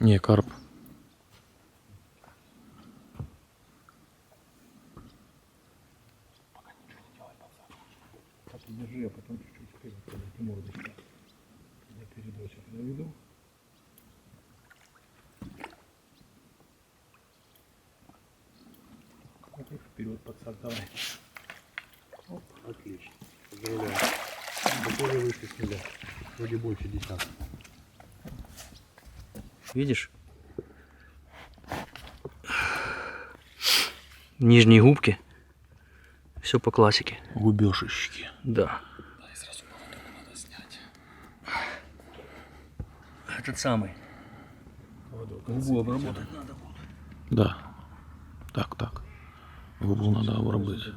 Ні, карп. Держи, а потом чуть-чуть вперед, когда ты мордочку. Я передочек наведу. Вот и вперед, давай. Оп, отлично. Поздравляю. Похоже, вышли с нуля. Вроде больше десятка. Видишь? Нижние губки. Все по классике. Губешечки. Да. Этот самый. Губу обработать надо. Да. Так, так. Губу надо обробити.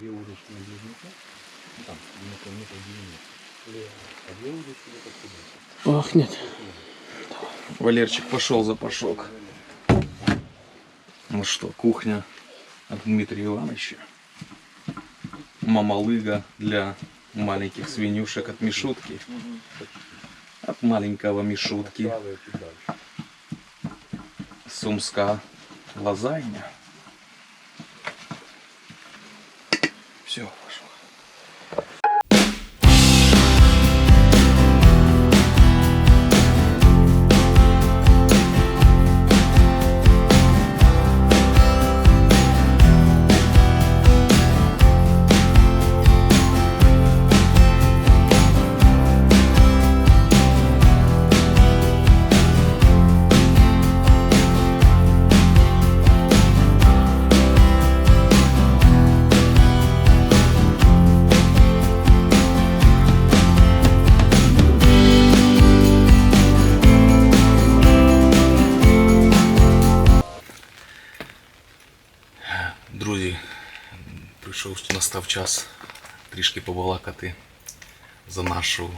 Две удочки на близнеца. Ну, Там, метр, метр девяносто. А две удочки это куда? Пахнет. Валерчик пошел за пашок. Ну что, кухня от Дмитрия Ивановича. Мамалыга для маленьких свинюшек от Мишутки. От маленького Мишутки. Сумска лазайня. Все, прийшов настав час трішки побалакати за нашу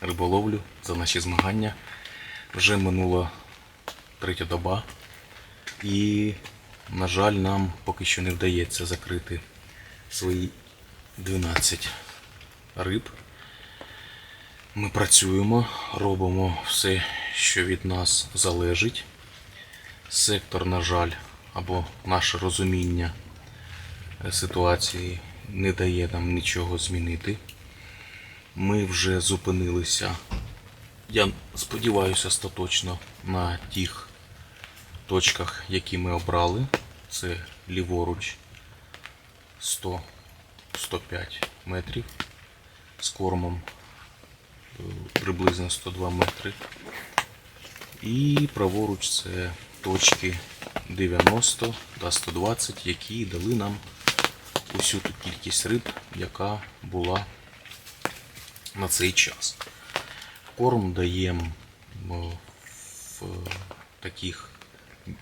риболовлю, за наші змагання. Вже минула третя доба. І, на жаль, нам поки що не вдається закрити свої 12 риб. Ми працюємо, робимо все, що від нас залежить. Сектор, на жаль, або наше розуміння ситуації не дає нам нічого змінити. Ми вже зупинилися, я сподіваюся, остаточно на тих точках, які ми обрали. Це ліворуч 100-105 метрів з кормом е, приблизно 102 метри. І праворуч це точки 90 та 120, які дали нам усю ту кількість риб, яка була на цей час. Корм даємо в таких е,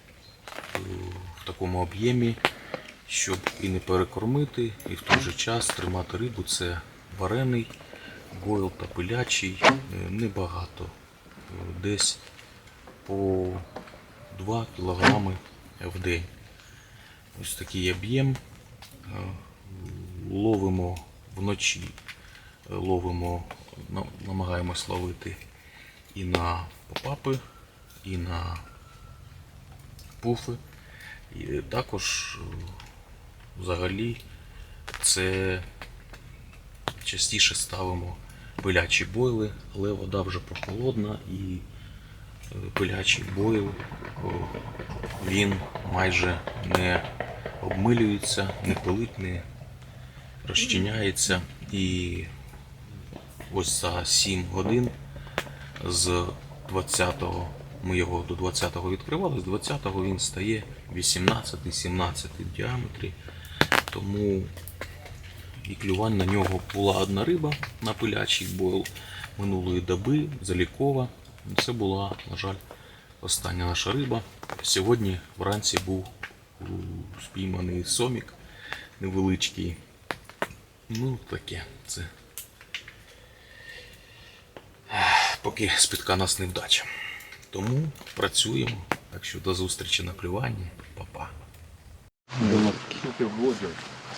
в такому об'ємі, щоб і не перекормити, і в той же час тримати рибу. Це варений, бойл та пилячий, е, небагато. Е, Десь по 2 кілограми в день. Ось такий об'єм. Ловимо вночі, е, ловимо, на- намагаємось ловити і на попапи, і на пуфи. І також е, взагалі це частіше ставимо пилячі бойли, але вода вже прохолодна і пилячий бойл він майже не обмилюється, не пилить, не розчиняється. І ось за 7 годин з 20-го ми його до 20-го відкривали, з 20-го він стає 18-17 в діаметрі. Тому і клювань на нього була одна риба на пилячий бойл минулої доби, залікова. Це була, на жаль, остання наша риба. Сьогодні вранці був спійманий сомік невеличкий. Ну, таке. Це. Поки спітка нас невдача. Тому працюємо. Так що до зустрічі на клюванні. Па-па.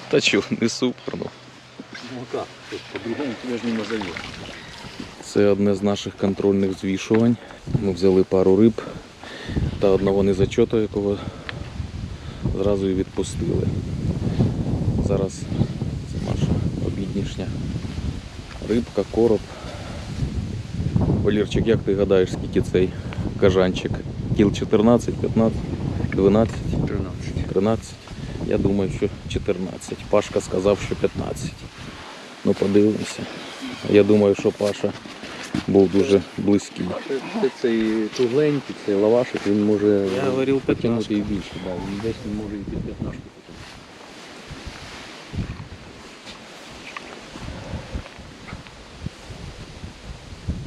Та чого, не супер. Ну. Ну как? По-другому тебя же не назовешь. Це одне з наших контрольних звішувань. Ми взяли пару риб та одного незачоту, якого зразу і відпустили. Зараз це наша обіднішня рибка, короб. Валірчик, як ти гадаєш, скільки цей кажанчик? Кіл 14, 15, 12, 13. 13? Я думаю, що 14. Пашка сказав, що 15. Ну подивимося. Я думаю, що Паша був дуже близький. Це цей кругленький, цей лавашик, він може Я говорив потягнути і більше. Да. Він десь він може і під 15 потягнути.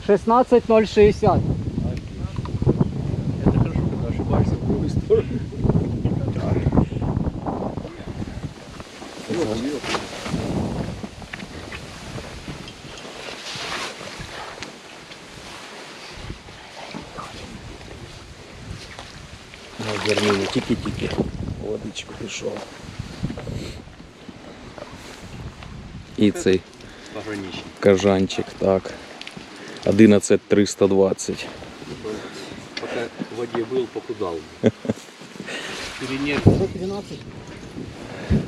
Шістнадцять ноль шістдесят. Это хорошо, когда ошибаешься в другую сторону. Ну, зернину тільки-тільки. Водичку пішов. І цей Пограничник. кажанчик, так. 11320. Пока в воде был, похудал. Перенер. 112.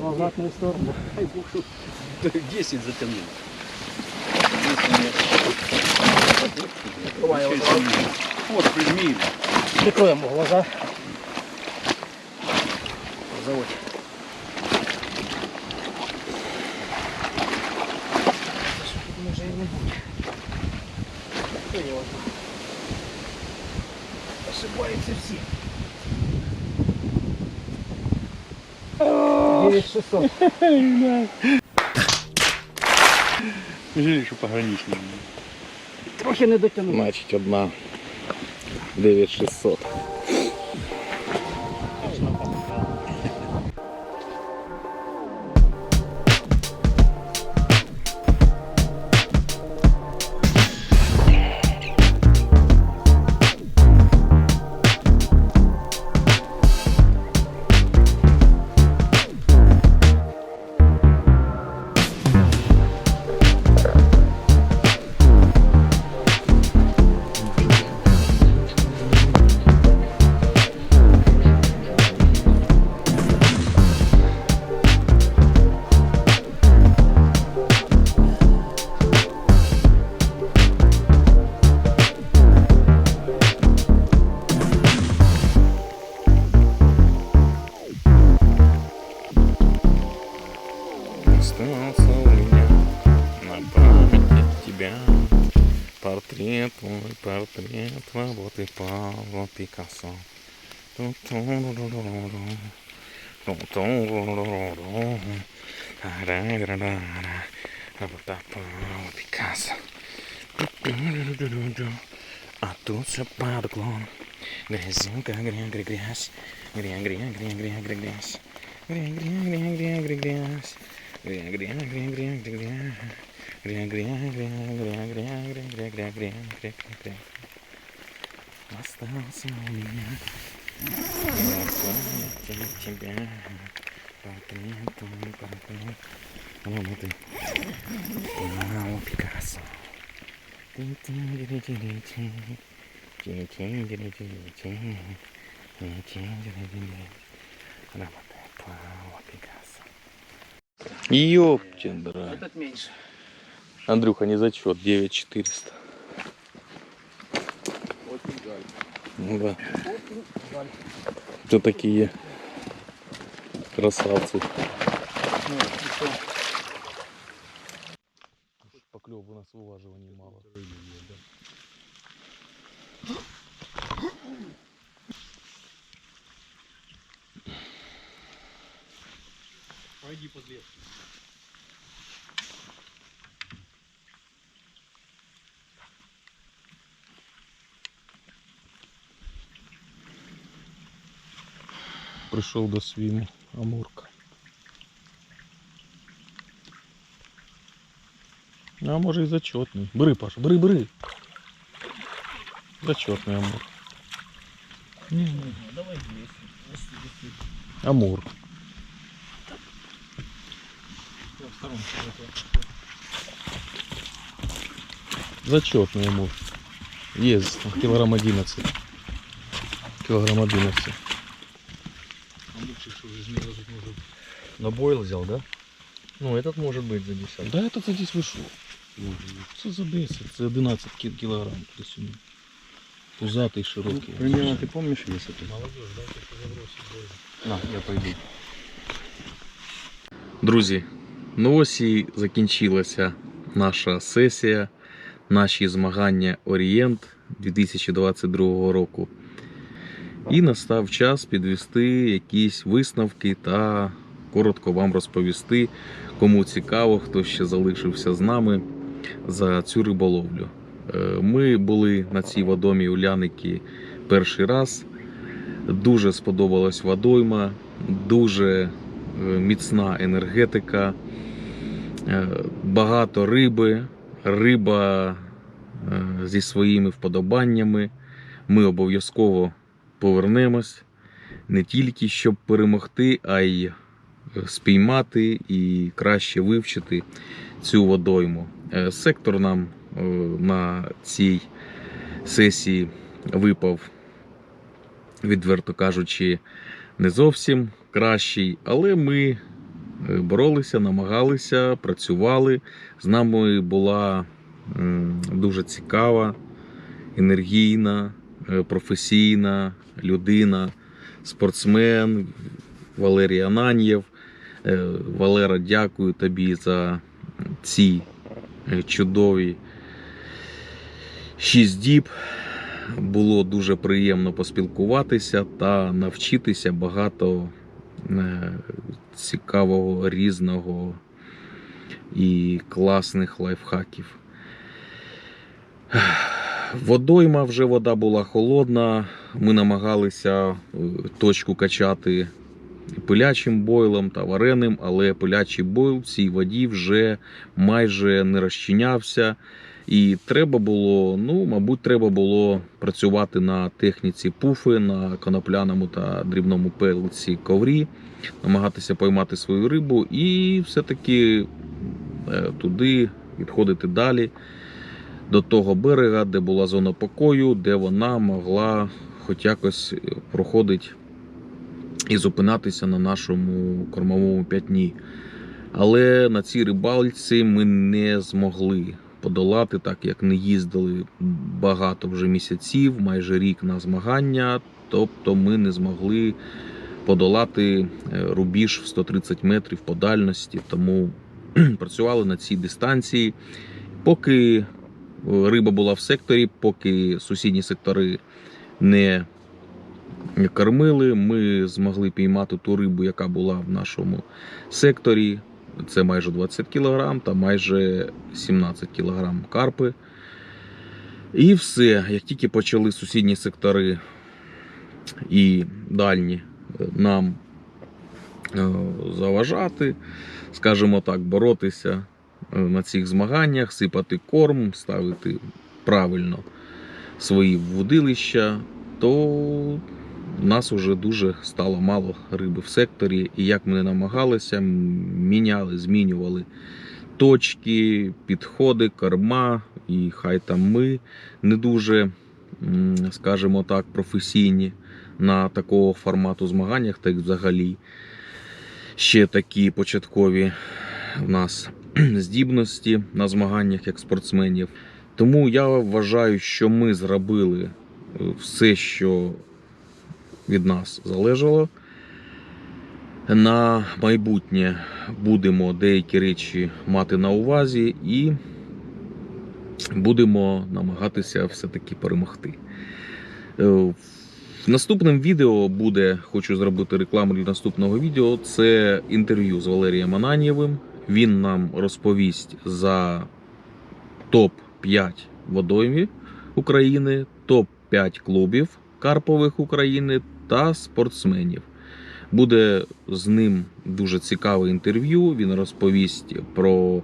В обратную сторону. Ай, бог, что 10 затянул. Вот, прижми. Прикроємо глаза. Заводь. Може і не буде. Знає? Ошибаються всі. 9600. Жаль, что пограничник. Трохи не дотягнув. Значить, одна 9600. preta, botei pau, uma picação. Tum, tum, tum, tum, tum. Tom, tom, lorororó. Carangranara. Abotapão, Picasso. A tudo chapado, clone. Grezão, cagrinha, gregrás. Grinha, grinha, grinha, grinha, gregrás. Grinha, grinha, grinha, grinha, gregrás. Grinha, grinha, grinha, grinha, gregrás. Грязь, грязь, грязь, грязь, грязь, грязь, грязь, грязь, грязь, грязь, грязь, грязь. Остался у меня на память от тебя. Портрет твой, портрет. Работы Павла Пикассо. Тин-тин-дiri-дiri-ти. Тин-тин-дiri-дiri-ти. Тин-тин-дiri-дiri. Работа Павла Пикассо. Ёптендра. Этот меньше. Андрюха, не зачет, 9400. Очень жаль. Ну да. Кто такие красавцы. Поклев у нас улаживаний мало. Пойди подлез. Прийшов до свіму Амурка. Ну, А може і зачетний. Бери, Паша, бери, бери. Зачетний Амур. Давай здесь. Амур. Зачетный амур. Есть килограмм 11. Килограмм 11. А лучше, что же змея тут может. На бойл взял, да? Ну, этот может быть за десятку. Да, это здесь вийшло. Це за 10, це 11 кі- кілограм плюс-мінус. Пузатий, широкий. Примерно ты помнишь вес это? Молодежь, дайте что забросить бой. На, я пойду. Друзі, ну ось і закінчилася наша сесія, наші змагання Орієнт 2022 року. І настав час підвести якісь висновки та коротко вам розповісти, кому цікаво, хто ще залишився з нами за цю риболовлю. Е, Ми були на цій водомі Уляники перший раз. Дуже сподобалась водойма, дуже е, міцна енергетика, е, багато риби, риба зі своїми вподобаннями. Ми обов'язково повернемось не тільки щоб перемогти, а й е, спіймати і краще вивчити цю водойму. Е, Сектор нам е, на цій сесії випав, відверто кажучи, не зовсім кращий, але ми боролися, намагалися, працювали. З нами була дуже цікава, енергійна, професійна людина, спортсмен Валерій Ананьєв. Е, Валера, дякую тобі за ці е, чудові шість діб. Було дуже приємно поспілкуватися та навчитися багато е, цікавого, різного і класних лайфхаків. Водойма вже вода була холодна. Ми намагалися е, точку качати пилячим бойлом та вареним, але пилячий бойл в цій воді вже майже не розчинявся. І треба було, ну, мабуть, треба було працювати на техніці пуфи, на конопляному та дрібному пелці коврі, намагатися поймати свою рибу і все-таки е, туди відходити далі до того берега, де була зона покою, де вона могла хоч якось проходити і зупинатися на нашому кормовому п'ятні. Але на цій рибалці ми не змогли подолати, так як не їздили багато вже місяців, майже рік на змагання. Тобто ми не змогли подолати е, рубіж в 130 метрів по дальності. Тому працювали на цій дистанції. Поки е, риба була в секторі, поки сусідні сектори не кормили, ми змогли піймати ту рибу, яка була в нашому секторі. Це майже 20 кг та майже 17 кг карпи. І все. Як тільки почали сусідні сектори і дальні е, нам е, заважати, скажімо так, боротися е, на цих змаганнях, сипати корм, ставити правильно свої вудилища, то нас вже дуже стало мало риби в секторі. І як ми не намагалися, міняли, змінювали точки, підходи, корма, і хай там ми не дуже, скажімо так, професійні на такого формату змаганнях, так взагалі ще такі початкові в нас здібності на змаганнях як спортсменів. Тому я вважаю, що ми зробили е, все, що від нас залежало. На майбутнє будемо деякі речі мати на увазі і будемо намагатися все-таки перемогти. Е, В наступному відео буде, хочу зробити рекламу для наступного відео. Це інтерв'ю з Валерієм Ананєвим. Він нам розповість за топ-5 водоймів України, топ-5 клубів карпових України та спортсменів. Буде з ним дуже цікаве інтерв'ю. Він розповість про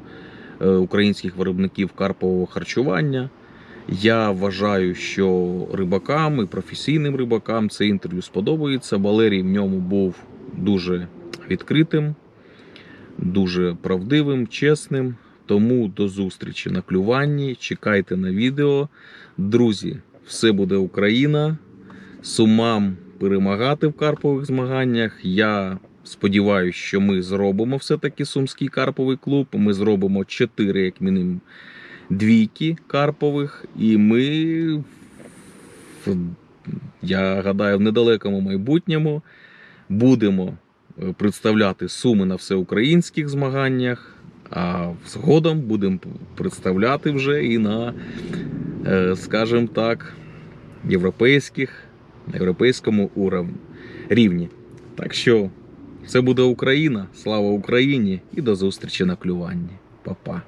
е, українських виробників карпового харчування, Я вважаю, що рибакам і професійним рибакам це інтерв'ю сподобається. Валерій в ньому був дуже відкритим, дуже правдивим, чесним. Тому до зустрічі на клюванні. Чекайте на відео. Друзі, все буде Україна. Сумам перемагати в карпових змаганнях. Я сподіваюся, що ми зробимо все-таки Сумський карповий клуб. Ми зробимо 4, як мінімум, двійки карпових. І ми, я гадаю, в недалекому майбутньому будемо е, представляти Суми на всеукраїнських змаганнях. А згодом будемо представляти вже і на, е, скажімо так, європейських, на європейському рівні. Так що все буде Україна, слава Україні і до зустрічі на клюванні. Па-па.